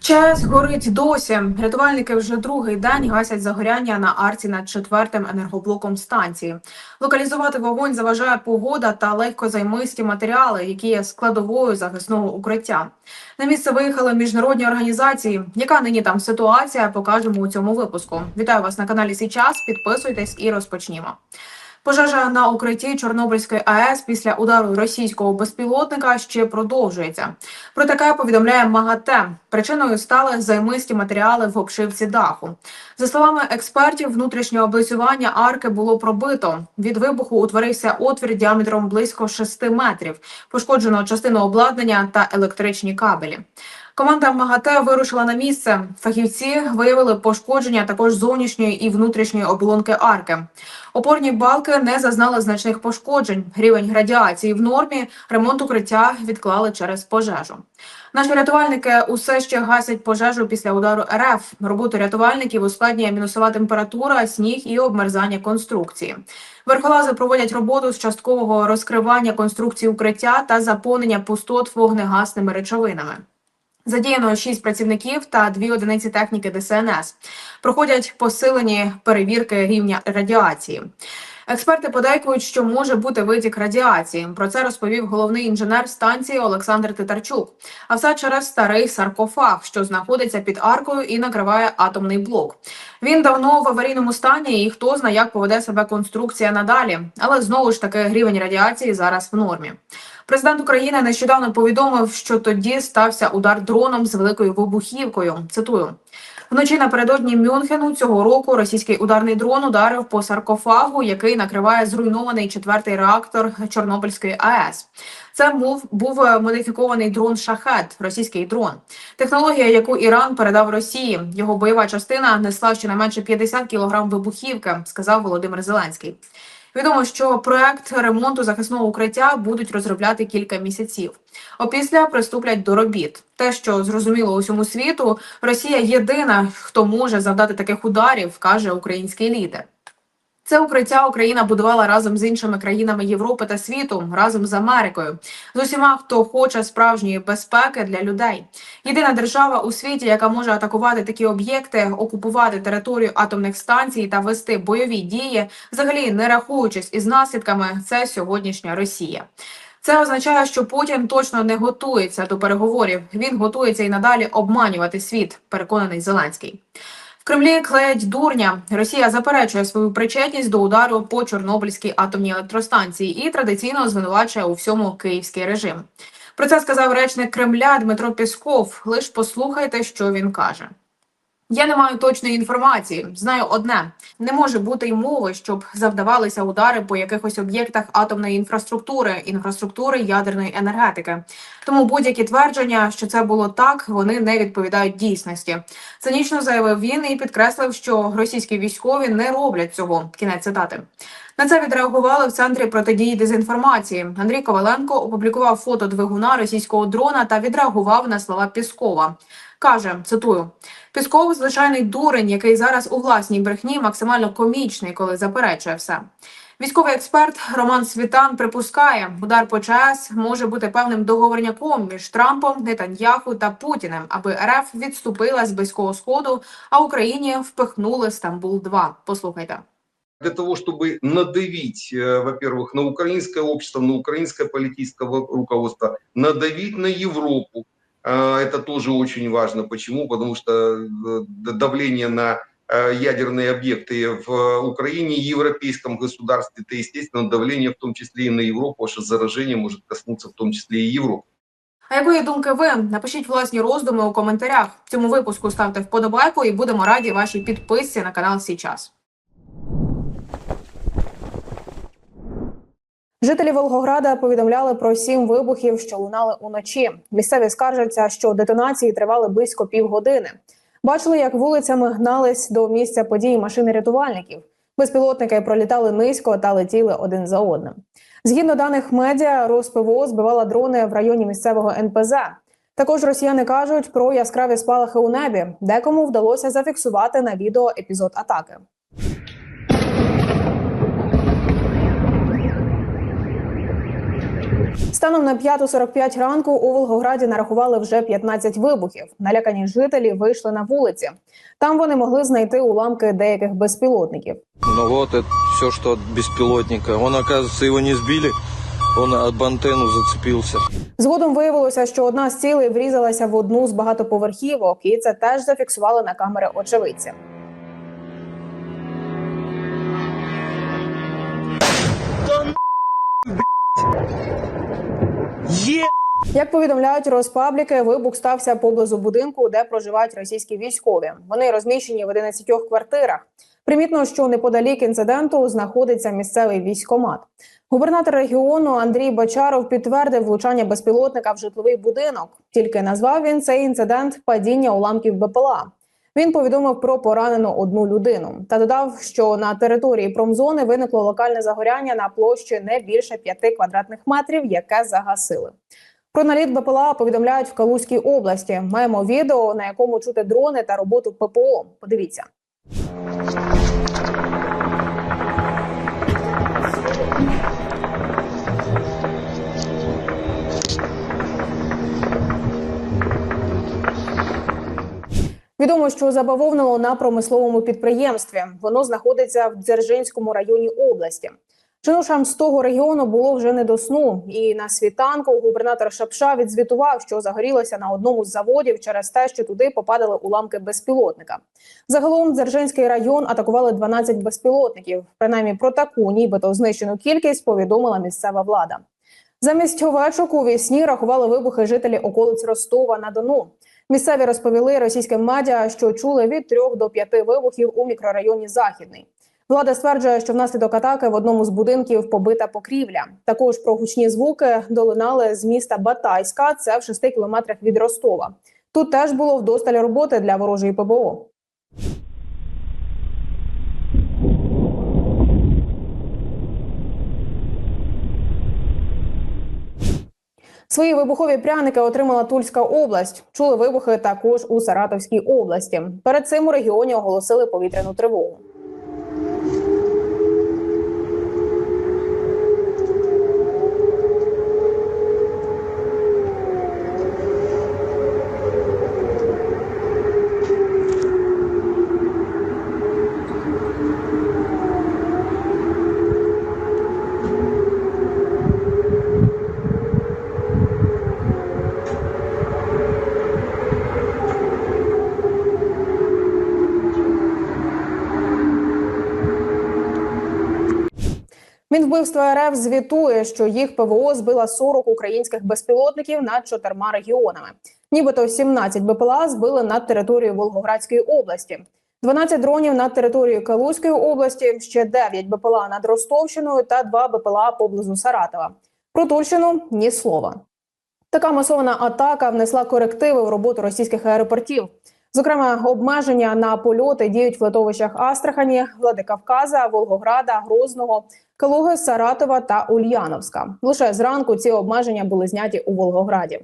ЧАЕС горить досі. Рятувальники вже другий день гасять загоряння на арці над четвертим енергоблоком станції. Локалізувати вогонь заважає погода та легкозаймисті матеріали, які є складовою захисного укриття. На місце виїхали міжнародні організації. Яка нині там ситуація? Покажемо у цьому випуску. Вітаю вас на каналі Січас. Підписуйтесь і розпочнімо. Пожежа на укритті Чорнобильської АЕС після удару російського безпілотника ще продовжується. Про таке повідомляє МАГАТЕ. Причиною стали займисті матеріали в обшивці даху. За словами експертів, внутрішнє облицювання арки було пробито. Від вибуху утворився отвір діаметром близько 6 метрів. Пошкоджено частину обладнання та електричні кабелі. Команда МАГАТЕ вирушила на місце. Фахівці виявили пошкодження також зовнішньої і внутрішньої оболонки арки. Опорні балки не зазнали значних пошкоджень. Рівень радіації в нормі. Ремонт укриття відклали через пожежу. Наші рятувальники усе ще гасять пожежу після удару РФ. Роботу рятувальників ускладнює мінусова температура, сніг і обмерзання конструкції. Верхолази проводять роботу з часткового розкривання конструкції укриття та заповнення пустот вогнегасними речовинами. Задіяно шість працівників та дві одиниці техніки ДСНС. Проходять посилені перевірки рівня радіації. Експерти подейкують, що може бути витік радіації. Про це розповів головний інженер станції Олександр Титарчук. А все через старий саркофаг, що знаходиться під аркою і накриває атомний блок. Він давно в аварійному стані, і хто знає, як поведе себе конструкція надалі. Але знову ж таки рівень радіації зараз в нормі. Президент України нещодавно повідомив, що тоді стався удар дроном з великою вибухівкою. Цитую. Вночі напередодні Мюнхену цього року російський ударний дрон ударив по саркофагу, який накриває зруйнований четвертий реактор Чорнобильської АЕС. Це був був модифікований дрон Шахет, російський дрон. Технологія, яку Іран передав Росії. Його бойова частина несла щонайменше 50 кілограм вибухівки, сказав Володимир Зеленський. Відомо, що проект ремонту захисного укриття будуть розробляти кілька місяців. Опісля приступлять до робіт. Те, що зрозуміло усьому світу, Росія єдина, хто може завдати таких ударів, каже український лідер. Це укриття Україна будувала разом з іншими країнами Європи та світу, разом з Америкою, з усіма, хто хоче справжньої безпеки для людей. Єдина держава у світі, яка може атакувати такі об'єкти, окупувати територію атомних станцій та вести бойові дії, взагалі не рахуючись із наслідками, це сьогоднішня Росія. Це означає, що Путін точно не готується до переговорів. Він готується і надалі обманювати світ. Переконаний Зеленський. Кремлі клеять дурня. Росія заперечує свою причетність до удару по Чорнобильській атомній електростанції і традиційно звинувачує у всьому київський режим. Про це сказав речник Кремля Дмитро Пісков. Лиш послухайте, що він каже. Я не маю точної інформації. Знаю одне: не може бути й мови, щоб завдавалися удари по якихось об'єктах атомної інфраструктури, інфраструктури ядерної енергетики. Тому будь-які твердження, що це було так, вони не відповідають дійсності. Цинічно заявив він і підкреслив, що російські військові не роблять цього. Кінець цитати. На це відреагували в центрі протидії дезінформації. Андрій Коваленко опублікував фото двигуна російського дрона та відреагував на слова Піскова. Каже, цитую: Пісков звичайний дурень, який зараз у власній брехні максимально комічний, коли заперечує все. Військовий експерт Роман Світан припускає, удар по ЧАЕС може бути певним договорняком між Трампом, Нетаньяху та Путіним, аби РФ відступила з близького сходу, а Україні впихнули Стамбул 2 Послухайте для того, чтобы надавить, э, во-первых, на украинское общество, на украинское политическое руководство, надавить на Европу. Э, Это тоже очень важно. Почему? Потому что э, давление на ядерные объекты в Украине и европейском государстве, это, естественно, давление в том числе и на Европу, потому что заражение может коснуться в том числе и Европы. А якої думки ви? Напишіть власні роздуми у коментарях. Цьому випуску ставте вподобайку і будемо раді вашій підписці на канал Січас. Жителі Волгограда повідомляли про сім вибухів, що лунали уночі. Місцеві скаржаться, що детонації тривали близько півгодини. Бачили, як вулицями гнались до місця події машини рятувальників. Безпілотники пролітали низько та летіли один за одним. Згідно даних медіа, РосПВО збивала дрони в районі місцевого НПЗ. Також росіяни кажуть про яскраві спалахи у небі, декому вдалося зафіксувати на відео епізод атаки. Станом на 5.45 ранку у Волгограді нарахували вже 15 вибухів. Налякані жителі вийшли на вулиці. Там вони могли знайти уламки деяких безпілотників. Ну вот это все, что от беспилотника. Он, оказывается, его не сбили, он об антенну зацепился. Згодом виявилося, що одна з цілей врізалася в одну з багатоповерхівок, і це теж зафіксували на камери очевидці. Як повідомляють розпабліки, вибух стався поблизу будинку, де проживають російські військові. Вони розміщені в 11 квартирах. Примітно, що неподалік інциденту знаходиться місцевий військомат. Губернатор регіону Андрій Бачаров підтвердив влучання безпілотника в житловий будинок. Тільки назвав він цей інцидент падіння уламків БПЛА. Він повідомив про поранену одну людину та додав, що на території промзони виникло локальне загоряння на площі не більше 5 квадратних метрів, яке загасили. Про наліт БПЛА повідомляють в Калузькій області. Маємо відео, на якому чути дрони та роботу ППО. Подивіться. Відомо, що забавовнило на промисловому підприємстві. Воно знаходиться в Дзержинському районі області. Чинушам з того регіону було вже не до сну, і на світанку губернатор Шапша відзвітував, що загорілося на одному з заводів через те, що туди попадали уламки безпілотника. Загалом Дзержинський район атакували 12 безпілотників. Принаймні про таку, нібито знищену кількість повідомила місцева влада. Замість овечок у вісні рахували вибухи жителі околиць Ростова на Дону. Місцеві розповіли російським медіа, що чули від трьох до п'яти вибухів у мікрорайоні Західний. Влада стверджує, що внаслідок атаки в одному з будинків побита покрівля. Також про гучні звуки долинали з міста Батайська. Це в шести кілометрах від Ростова. Тут теж було вдосталь роботи для ворожої ПБО. Свої вибухові пряники отримала Тульська область. Чули вибухи також у Саратовській області. Перед цим у регіоні оголосили повітряну тривогу. Мінвбивство РФ звітує, що їх ПВО збила 40 українських безпілотників над чотирма регіонами. Нібито 17 БПЛА збили над територією Волгоградської області, 12 дронів над територією Калузької області, ще 9 БПЛА над Ростовщиною та 2 БПЛА поблизу Саратова. Про Тульщину ні слова. Така масована атака внесла корективи в роботу російських аеропортів. Зокрема, обмеження на польоти діють в литовищах Астрахані, Владикавказа, Волгограда, Грозного, Калуги, Саратова та Ульяновська. Лише зранку ці обмеження були зняті у Волгограді.